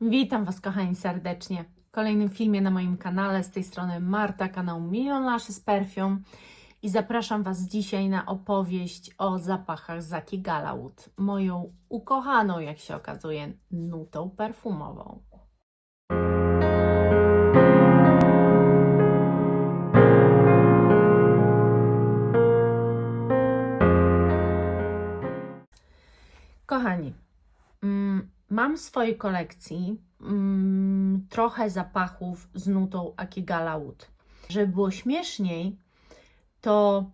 Witam Was, kochani, serdecznie. W kolejnym filmie na moim kanale. Z tej strony Marta, kanał Milion Lashes Perfume. I zapraszam Was dzisiaj na opowieść o zapachach Zaki Galawood. Moją ukochaną, jak się okazuje, nutą perfumową. Kochani, mm, mam w swojej kolekcji mm, trochę zapachów z nutą Akigala Wood. Żeby było śmieszniej, to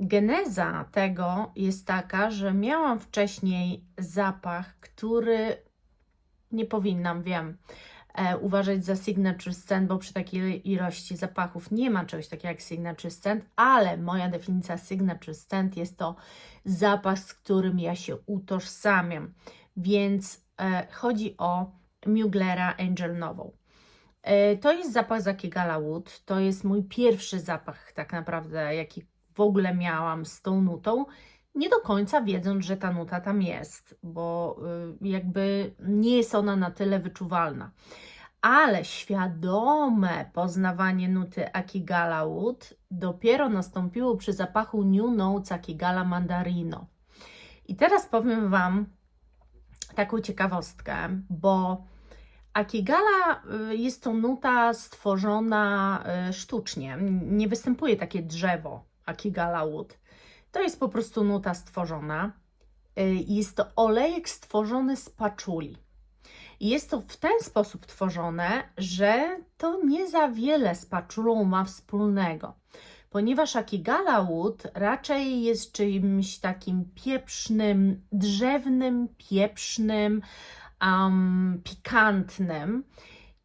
geneza tego jest taka, że miałam wcześniej zapach, który nie powinnam, wiem, e, uważać za signature scent, bo przy takiej ilości zapachów nie ma czegoś takiego jak signature scent, ale moja definicja signature scent jest to zapach, z którym ja się utożsamiam. Więc chodzi o Muglera Angel Nową. E, to jest zapach z Akigala Wood. To jest mój pierwszy zapach, tak naprawdę, jaki w ogóle miałam z tą nutą. Nie do końca wiedząc, że ta nuta tam jest, bo y, jakby nie jest ona na tyle wyczuwalna. Ale świadome poznawanie nuty Akigala Wood dopiero nastąpiło przy zapachu New Notes Akigala Mandarino. I teraz powiem Wam taką ciekawostkę, bo Akigala y, jest to nuta stworzona y, sztucznie. Nie występuje takie drzewo Akigala Wood. To jest po prostu nuta stworzona. Y, Jest to olejek stworzony z paczuli. Jest to w ten sposób tworzone, że to nie za wiele z paczulą ma wspólnego, ponieważ Akigala Wood raczej jest czymś takim pieprznym, drzewnym, pieprznym, um, pikantnym.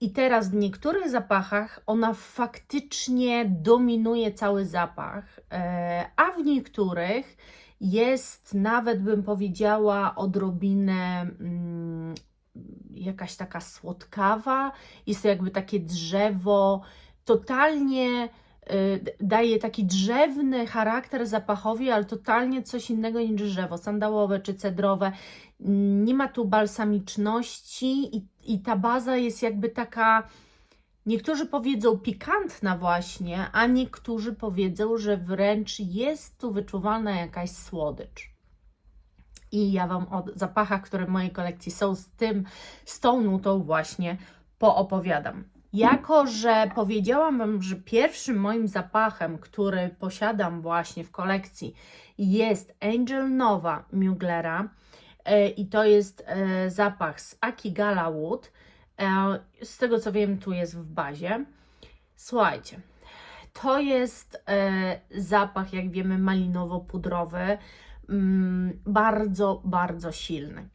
I teraz w niektórych zapachach ona faktycznie dominuje cały zapach, e, a w niektórych jest nawet, bym powiedziała, odrobinę mm, jakaś taka słodkawa. Jest to jakby takie drzewo, totalnie daje taki drzewny charakter zapachowi, ale totalnie coś innego niż drzewo, sandałowe czy cedrowe. Nie ma tu balsamiczności i, i ta baza jest jakby taka, niektórzy powiedzą pikantna właśnie, a niektórzy powiedzą, że wręcz jest tu wyczuwalna jakaś słodycz. I ja Wam o zapachach, które w mojej kolekcji są z tym, z tą nutą właśnie poopowiadam. Jako, że powiedziałam Wam, że pierwszym moim zapachem, który posiadam właśnie w kolekcji jest Angel Nowa Muglera e, i to jest e, zapach z Akigala Wood. E, z tego co wiem, tu jest w bazie. Słuchajcie, to jest zapach, jak wiemy, malinowo-pudrowy, mm, bardzo, bardzo silny.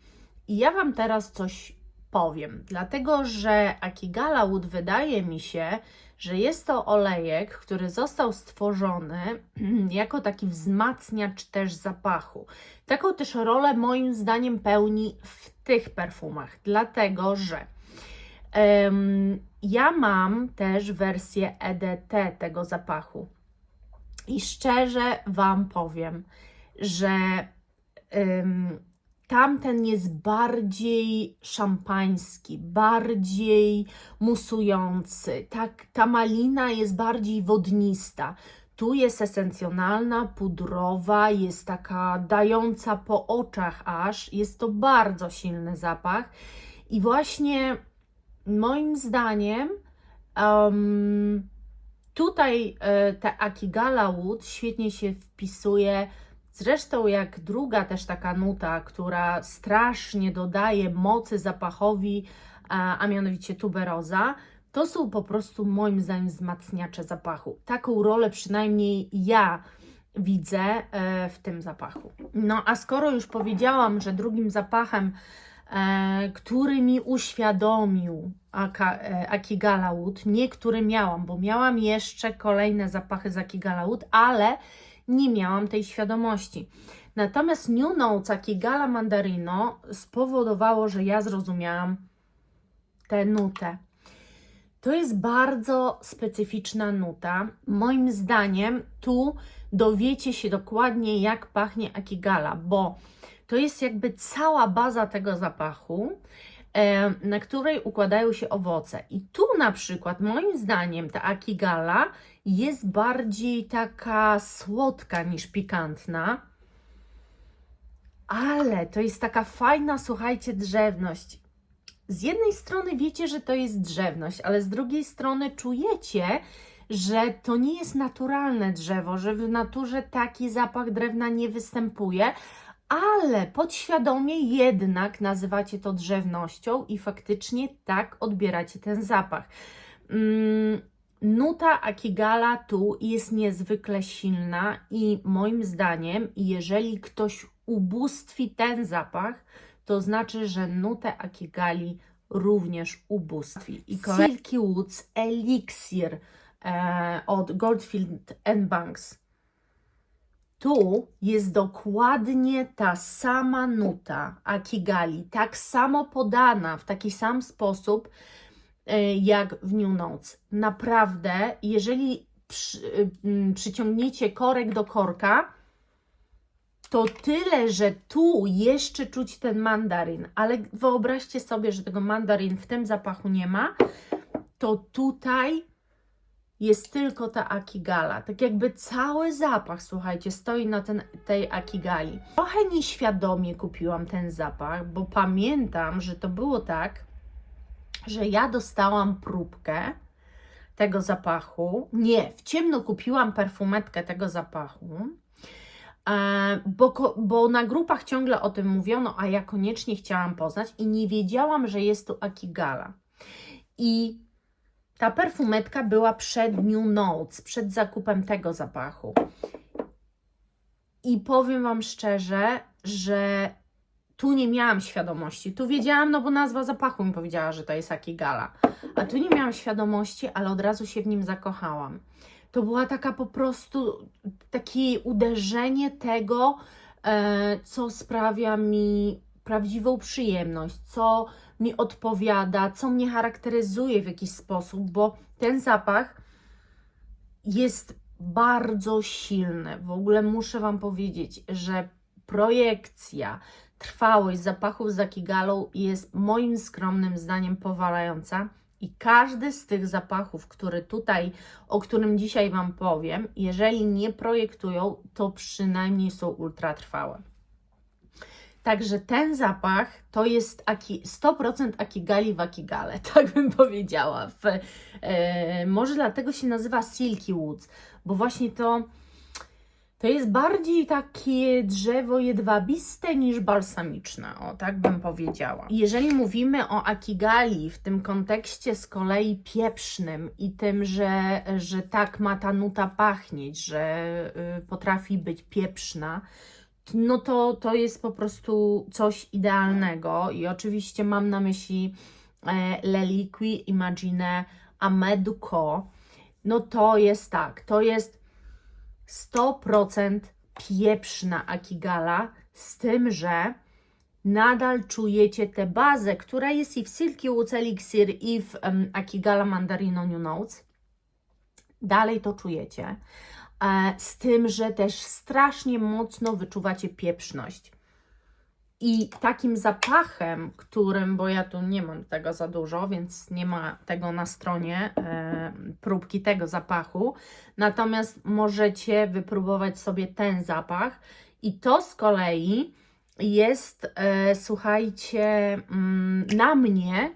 I ja Wam teraz coś powiem, dlatego że Akigala Wood wydaje mi się, że jest to olejek, który został stworzony jako taki wzmacniacz też zapachu. Taką też rolę moim zdaniem pełni w tych perfumach, dlatego że em, ja mam też wersję EDT tego zapachu. I szczerze Wam powiem, że ym, tamten jest bardziej szampański, bardziej musujący. Tak, ta malina jest bardziej wodnista. Tu jest esencjonalna, pudrowa, jest taka dająca po oczach aż. Jest to bardzo silny zapach. I właśnie moim zdaniem um, tutaj e, ta Akigala Wood świetnie się wpisuje Zresztą jak druga też taka nuta, która strasznie dodaje mocy zapachowi, a, a mianowicie tuberoza, to są po prostu moim zdaniem wzmacniacze zapachu. Taką rolę przynajmniej ja widzę e, w tym zapachu. No a skoro już powiedziałam, że drugim zapachem, e, który mi uświadomił e, Akigala Wood, nie który miałam, bo miałam jeszcze kolejne zapachy z Wood, ale nie miałam tej świadomości. Natomiast New Notes Akigala Mandarino spowodowało, że ja zrozumiałam tę nutę. To jest bardzo specyficzna nuta. Moim zdaniem tu dowiecie się dokładnie, jak pachnie Akigala, bo to jest jakby cała baza tego zapachu. E, na której układają się owoce. I tu na przykład, moim zdaniem, ta akigala jest bardziej taka słodka niż pikantna. Ale to jest taka fajna, słuchajcie, drzewność. Z jednej strony wiecie, że to jest drzewność, ale z drugiej strony czujecie, że to nie jest naturalne drzewo, że w naturze taki zapach drewna nie występuje, ale podświadomie jednak nazywacie to drzewnością i faktycznie tak odbieracie ten zapach. Mm, Nuta Akigala tu jest niezwykle silna i moim zdaniem, jeżeli ktoś ubóstwi ten zapach, to znaczy, że nutę Akigali również ubóstwi. I Silky Woods Elixir e, od Goldfield Banks. Tu jest dokładnie ta sama nuta Akigali, tak samo podana, w taki sam sposób e, jak w New Notes. Naprawdę, jeżeli przy, mm, przyciągniecie korek do korka, to tyle, że tu jeszcze czuć ten mandaryn, ale wyobraźcie sobie, że tego mandaryn w tym zapachu nie ma, to tutaj jest tylko ta akigala. Tak jakby cały zapach, słuchajcie, stoi na ten, tej akigali. Trochę nieświadomie kupiłam ten zapach, bo pamiętam, że to było tak, że ja dostałam próbkę tego zapachu. Nie, w ciemno kupiłam perfumetkę tego zapachu. E, Bo, bo na grupach ciągle o tym mówiono, a ja koniecznie chciałam poznać i nie wiedziałam, że jest tu Akigala. I ta perfumetka była przed New Notes, przed zakupem tego zapachu. I powiem Wam szczerze, że tu nie miałam świadomości. Tu wiedziałam, no bo nazwa zapachu mi powiedziała, że to jest Akigala. A tu nie miałam świadomości, ale od razu się w nim zakochałam. To była taka po prostu takie uderzenie tego, e, co sprawia mi prawdziwą przyjemność, co mi odpowiada, co mnie charakteryzuje w jakiś sposób, bo ten zapach jest bardzo silny. W ogóle muszę Wam powiedzieć, że projekcja, trwałość zapachów z Akigalą jest moim skromnym zdaniem powalająca. I każdy z tych zapachów, który tutaj, o którym dzisiaj Wam powiem, jeżeli nie projektują, to przynajmniej są ultratrwałe. Także ten zapach to jest aki, 100% Akigali w Akigale, tak bym powiedziała. W, e, może dlatego się nazywa Silky Woods, bo właśnie to, to jest bardziej takie drzewo jedwabiste niż balsamiczne, o tak bym powiedziała. Jeżeli mówimy o Akigali w tym kontekście z kolei pieprznym i tym, że, że tak ma ta nuta pachnieć, że y, potrafi być pieprzna, no to to jest po prostu coś idealnego i oczywiście mam na myśli e, Le Liqui Imagine Ameduco. No to jest tak, to jest 100% pieprzna Akigala, z tym, że nadal czujecie tę bazę, która jest i w Silky Woods Elixir i w um, Akigala Mandarino New Notes. Dalej to czujecie, z tym, że też strasznie mocno wyczuwacie pieprzność. I takim zapachem, którym, bo ja tu nie mam tego za dużo, więc nie ma tego na stronie, e, próbki tego zapachu. Natomiast możecie wypróbować sobie ten zapach. I to z kolei jest, e, słuchajcie, mm, na mnie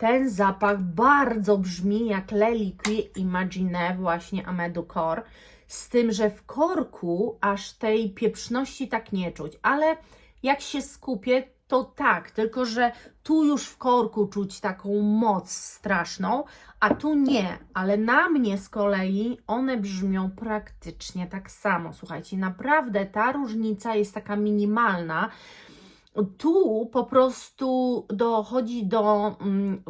ten zapach bardzo brzmi jak Le Liqui Imagine właśnie Amedu Cor, z tym, że w korku aż tej pieprzności tak nie czuć, ale jak się skupię, to tak, tylko że tu już w korku czuć taką moc straszną, a tu nie, ale na mnie z kolei one brzmią praktycznie tak samo. Słuchajcie, naprawdę ta różnica jest taka minimalna. Tu po prostu dochodzi do, mm,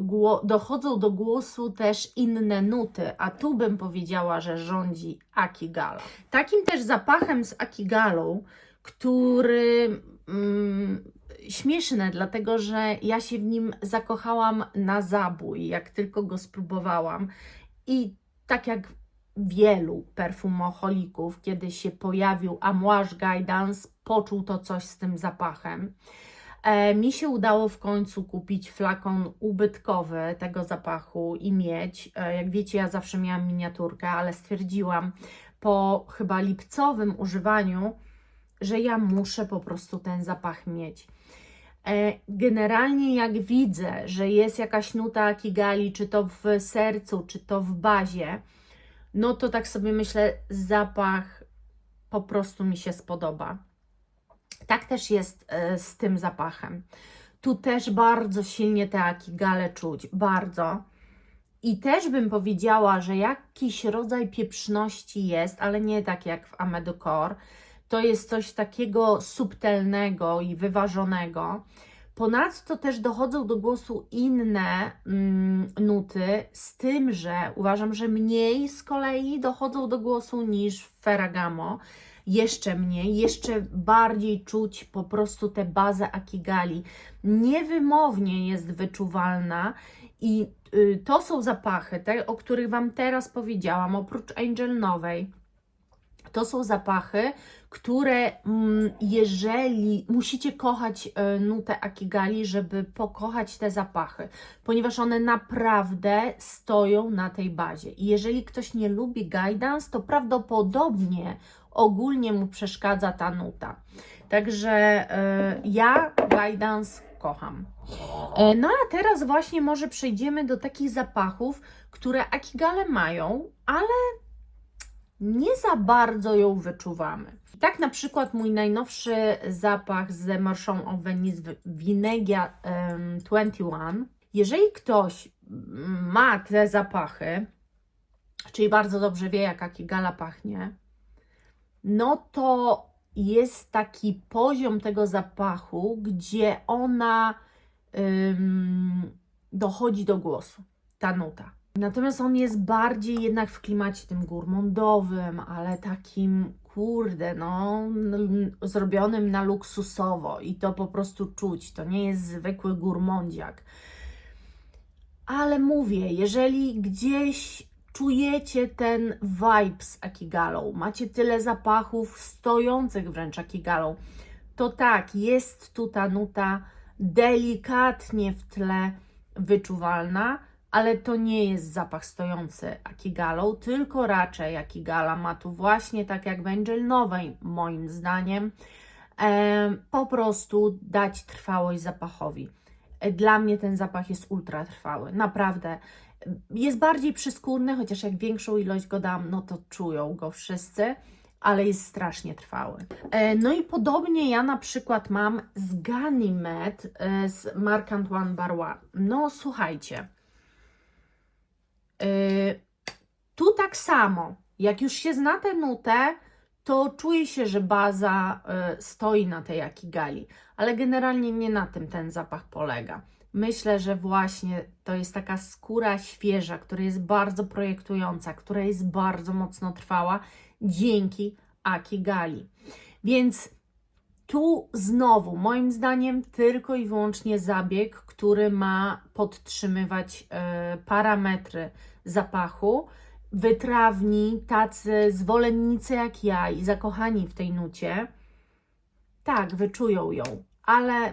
dochodzą do głosu też inne nuty, a tu bym powiedziała, że rządzi Akigala. Takim też zapachem z Akigalą, który mm, śmieszne, dlatego że ja się w nim zakochałam na zabój, jak tylko go spróbowałam. I tak jak wielu perfumoholików, kiedy się pojawił Amouage Guidance, poczuł to coś z tym zapachem. E, mi się udało w końcu kupić flakon ubytkowy tego zapachu i mieć. E, jak wiecie, ja zawsze miałam miniaturkę, ale stwierdziłam po chyba lipcowym używaniu, że ja muszę po prostu ten zapach mieć. E, Generalnie jak widzę, że jest jakaś nuta akigali, czy to w sercu, czy to w bazie, no to tak sobie myślę, zapach po prostu mi się spodoba. Tak też jest e, z tym zapachem. Tu też bardzo silnie te akigale czuć, bardzo. I też bym powiedziała, że jakiś rodzaj pieprzności jest, ale nie tak jak w Amedukor. To jest coś takiego subtelnego i wyważonego. Ponadto też dochodzą do głosu inne mm, nuty, z tym, że uważam, że mniej z kolei dochodzą do głosu niż w Ferragamo. Jeszcze mniej, jeszcze bardziej czuć po prostu tę bazę Akigali. Niewymownie jest wyczuwalna i y, to są zapachy, te, o których Wam teraz powiedziałam, oprócz Angel Nowej. To są zapachy, które mm, jeżeli musicie kochać e, nutę Akigali, żeby pokochać te zapachy, ponieważ one naprawdę stoją na tej bazie. I jeżeli ktoś nie lubi guidance, to prawdopodobnie ogólnie mu przeszkadza ta nuta. Także e, ja guidance kocham. E, No a teraz właśnie może przejdziemy do takich zapachów, które Akigale mają, ale nie za bardzo ją wyczuwamy. Tak na przykład mój najnowszy zapach z Marchand of Venice Vinegia em, 21. Jeżeli ktoś mm, ma te zapachy, czyli bardzo dobrze wie jak Akigala pachnie, no to jest taki poziom tego zapachu, gdzie ona ym, dochodzi do głosu, ta nuta. Natomiast on jest bardziej jednak w klimacie tym gourmandowym, ale takim, kurde, no, zrobionym na luksusowo i to po prostu czuć. To nie jest zwykły gourmandziak. Ale mówię, jeżeli gdzieś czujecie ten vibe z Akigalą, macie tyle zapachów stojących wręcz Akigalą, to tak, jest tu ta nuta delikatnie w tle wyczuwalna, ale to nie jest zapach stojący Akigalą, tylko raczej Akigala ma tu właśnie, tak jak w Nowej, moim zdaniem, em, po prostu dać trwałość zapachowi. Dla mnie ten zapach jest ultra trwały, naprawdę. Jest bardziej przyskórny, chociaż jak większą ilość go dam, no to czują go wszyscy, ale jest strasznie trwały. E, No i podobnie ja na przykład mam z Ganymed e, z Marc Antoine Barrois. No słuchajcie, tu tak samo, jak już się zna tę nutę, to czuje się, że baza e, stoi na tej Akigali, ale generalnie nie na tym ten zapach polega. Myślę, że właśnie to jest taka skóra świeża, która jest bardzo projektująca, która jest bardzo mocno trwała dzięki Akigali. Więc tu znowu, moim zdaniem, tylko i wyłącznie zabieg, który ma podtrzymywać e, parametry zapachu. Wytrawni, tacy zwolennicy jak ja i zakochani w tej nucie, tak, wyczują ją, ale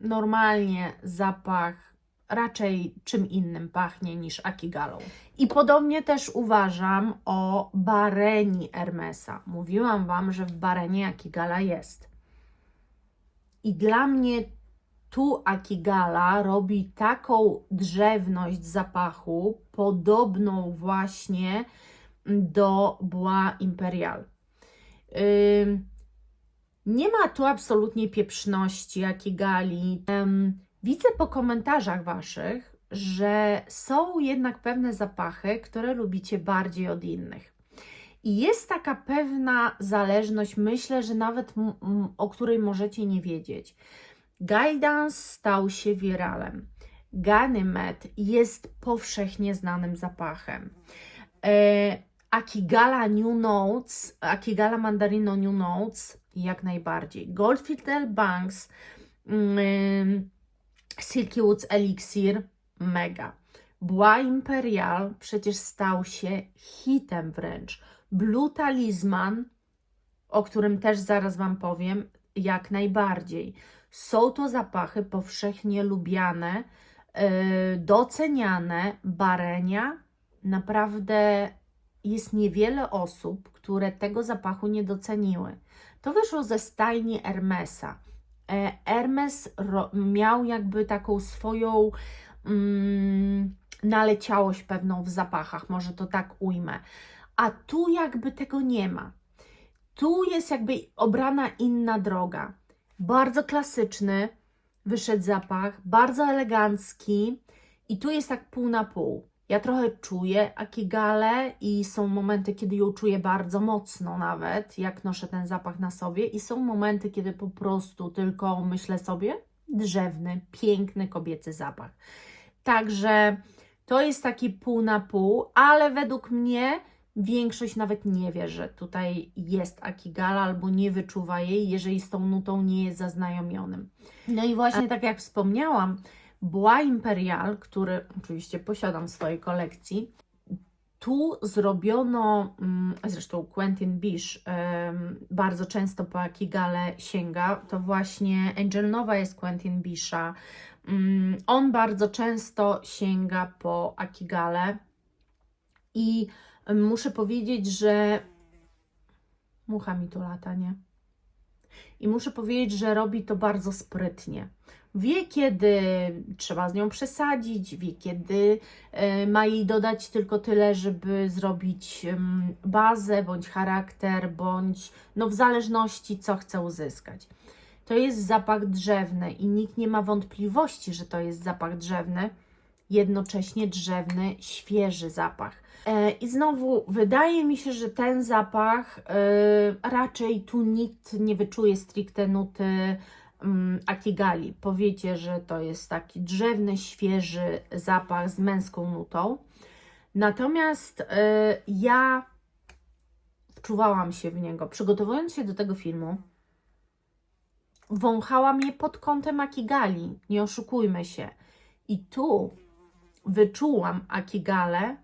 normalnie zapach raczej czym innym pachnie niż Akigalą. I podobnie też uważam o Bareni Hermesa. Mówiłam Wam, że w Barenie Akigala jest. I dla mnie tu Akigala robi taką drzewność zapachu, podobną właśnie do Bois Imperial. Nie ma tu absolutnie pieprzności Akigali. Widzę po komentarzach Waszych, że są jednak pewne zapachy, które lubicie bardziej od innych. I jest taka pewna zależność, myślę, że nawet o której możecie nie wiedzieć. Guidance stał się wiralem. Ganymed jest powszechnie znanym zapachem. E, Akigala New Notes, Akigala Mandarino New Notes jak najbardziej. Goldfield Banks, mm, Silky Woods Elixir, mega. Bois Imperial przecież stał się hitem wręcz. Blue Talisman, o którym też zaraz Wam powiem, jak najbardziej. Są to zapachy powszechnie lubiane, yy, doceniane. Barenia naprawdę jest niewiele osób, które tego zapachu nie doceniły. To wyszło ze stajni Hermesa. E, Hermes miał jakby taką swoją mm, naleciałość pewną w zapachach, może to tak ujmę. A tu jakby tego nie ma. Tu jest jakby obrana inna droga. Bardzo klasyczny wyszedł zapach, bardzo elegancki i tu jest tak pół na pół. Ja trochę czuję Akigale i są momenty, kiedy ją czuję bardzo mocno nawet, jak noszę ten zapach na sobie i są momenty, kiedy po prostu tylko myślę sobie drzewny, piękny kobiecy zapach. Także to jest taki pół na pół, ale według mnie większość nawet nie wie, że tutaj jest Akigala albo nie wyczuwa jej, jeżeli z tą nutą nie jest zaznajomionym. No i właśnie tak jak wspomniałam, Bois Imperial, który oczywiście posiadam w swojej kolekcji, tu zrobiono, mm, zresztą Quentin Bish bardzo często po Akigale sięga, to właśnie Angel Nowa jest Quentin Bisha. Mm, On bardzo często sięga po Akigale i muszę powiedzieć, że mucha mi tu lata, nie? I muszę powiedzieć, że robi to bardzo sprytnie. Wie, kiedy trzeba z nią przesadzić, wie, kiedy e, ma jej dodać tylko tyle, żeby zrobić bazę, bądź charakter, bądź no w zależności, co chce uzyskać. To jest zapach drzewny i nikt nie ma wątpliwości, że to jest zapach drzewny, jednocześnie drzewny, świeży zapach. E, I znowu wydaje mi się, że ten zapach e, raczej tu nikt nie wyczuje stricte nuty mm, Akigali. Powiecie, że to jest taki drzewny, świeży zapach z męską nutą. Natomiast e, ja wczuwałam się w niego. Przygotowując się do tego filmu, wąchałam je pod kątem Akigali. Nie oszukujmy się. I tu wyczułam Akigale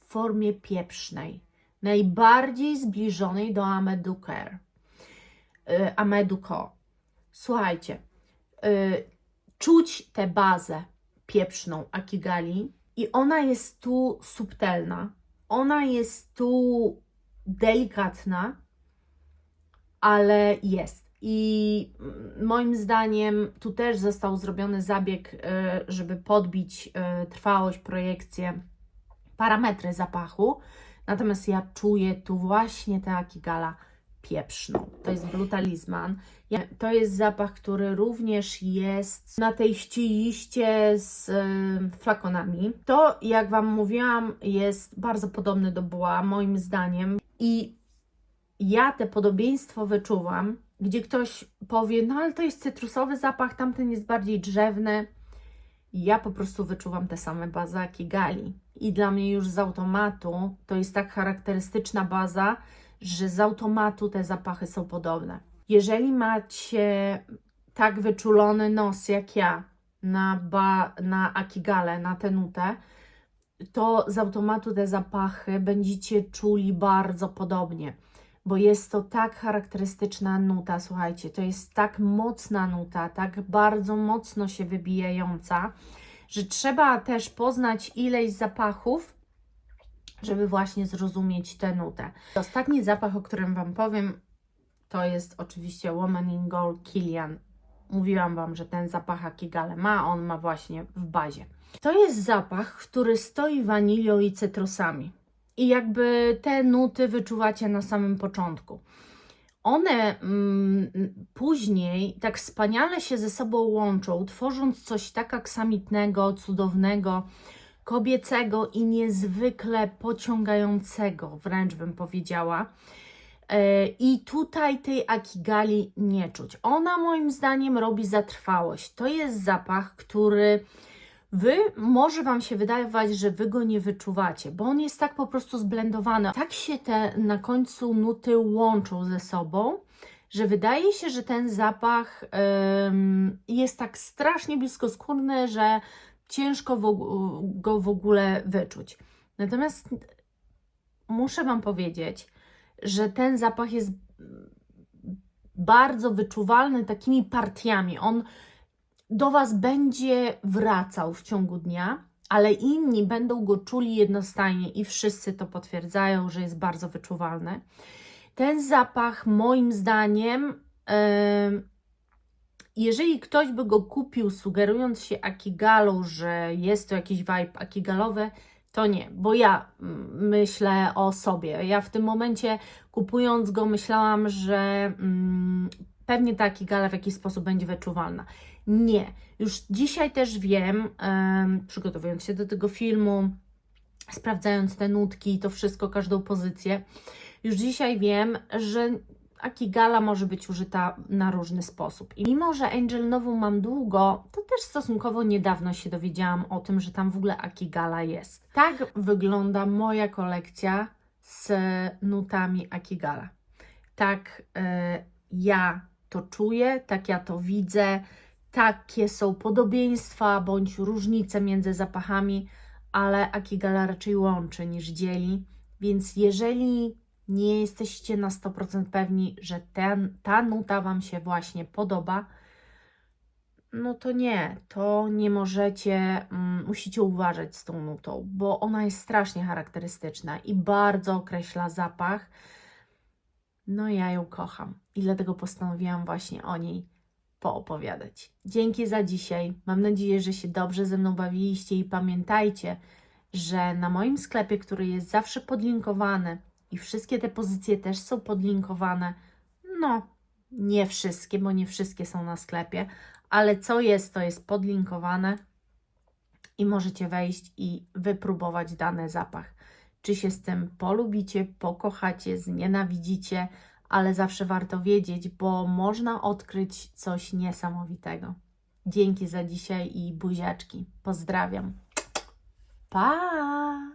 w formie pieprznej, najbardziej zbliżonej do Ameduker, y, Ameduko. Słuchajcie, y, czuć tę bazę pieprzną Akigali i ona jest tu subtelna, ona jest tu delikatna, ale jest. I moim zdaniem tu też został zrobiony zabieg, y, żeby podbić y, trwałość, projekcję, parametry zapachu. Natomiast ja czuję tu właśnie tę Akigala pieprzną. To jest brutalizman. To jest zapach, który również jest na tej ścieliście z y, flakonami. To, jak Wam mówiłam, jest bardzo podobny do Bois, moim zdaniem. I ja te podobieństwo wyczuwam, gdzie ktoś powie, no ale to jest cytrusowy zapach, tamten jest bardziej drzewny. Ja po prostu wyczuwam te same bazaki gali. I dla mnie już z automatu to jest tak charakterystyczna baza, że z automatu te zapachy są podobne. Jeżeli macie tak wyczulony nos jak ja na, ba, na Akigale, na tę nutę, to z automatu te zapachy będziecie czuli bardzo podobnie, bo jest to tak charakterystyczna nuta, słuchajcie, to jest tak mocna nuta, tak bardzo mocno się wybijająca, że trzeba też poznać ileś zapachów, żeby właśnie zrozumieć tę nutę. Ostatni zapach, o którym Wam powiem, to jest oczywiście Woman in Gold Kilian. Mówiłam Wam, że ten zapach Akigale ma, on ma właśnie w bazie. To jest zapach, który stoi wanilią i cytrusami. I jakby te nuty wyczuwacie na samym początku. One mm, później tak wspaniale się ze sobą łączą, tworząc coś tak aksamitnego, cudownego, kobiecego i niezwykle pociągającego, wręcz bym powiedziała. E, I tutaj tej akigali nie czuć. Ona moim zdaniem robi zatrwałość. To jest zapach, który Wy może Wam się wydawać, że Wy go nie wyczuwacie, bo on jest tak po prostu zblendowany. Tak się te na końcu nuty łączą ze sobą, że wydaje się, że ten zapach em, jest tak strasznie bliskoskórny, że ciężko go w ogóle wyczuć. Natomiast muszę Wam powiedzieć, że ten zapach jest bardzo wyczuwalny takimi partiami. On do Was będzie wracał w ciągu dnia, ale inni będą go czuli jednostajnie i wszyscy to potwierdzają, że jest bardzo wyczuwalny. Ten zapach, moim zdaniem, em, jeżeli ktoś by go kupił, sugerując się Akigalą, że jest to jakiś vibe akigalowy, to nie, bo ja myślę o sobie. Ja w tym momencie kupując go myślałam, że mm, pewnie ta Akigala w jakiś sposób będzie wyczuwalna. Nie. Już dzisiaj też wiem, em, przygotowując się do tego filmu, sprawdzając te nutki, to wszystko, każdą pozycję, już dzisiaj wiem, że Akigala może być użyta na różny sposób. I mimo, że Angel Nową mam długo, to też stosunkowo niedawno się dowiedziałam o tym, że tam w ogóle Akigala jest. Tak wygląda moja kolekcja z nutami Akigala. Tak e, ja to czuję, tak ja to widzę, takie są podobieństwa bądź różnice między zapachami, ale Akigala raczej łączy niż dzieli. Więc jeżeli nie jesteście na 100% pewni, że ten, ta nuta Wam się właśnie podoba, no to nie, to nie możecie, mm, musicie uważać z tą nutą, bo ona jest strasznie charakterystyczna i bardzo określa zapach. No ja ją kocham i dlatego postanowiłam właśnie o niej poopowiadać. Dzięki za dzisiaj. Mam nadzieję, że się dobrze ze mną bawiliście i pamiętajcie, że na moim sklepie, który jest zawsze podlinkowany i wszystkie te pozycje też są podlinkowane, no nie wszystkie, bo nie wszystkie są na sklepie, ale co jest, to jest podlinkowane i możecie wejść i wypróbować dany zapach. Czy się z tym polubicie, pokochacie, znienawidzicie, ale zawsze warto wiedzieć, bo można odkryć coś niesamowitego. Dzięki za dzisiaj i buziaczki. Pozdrawiam. Pa!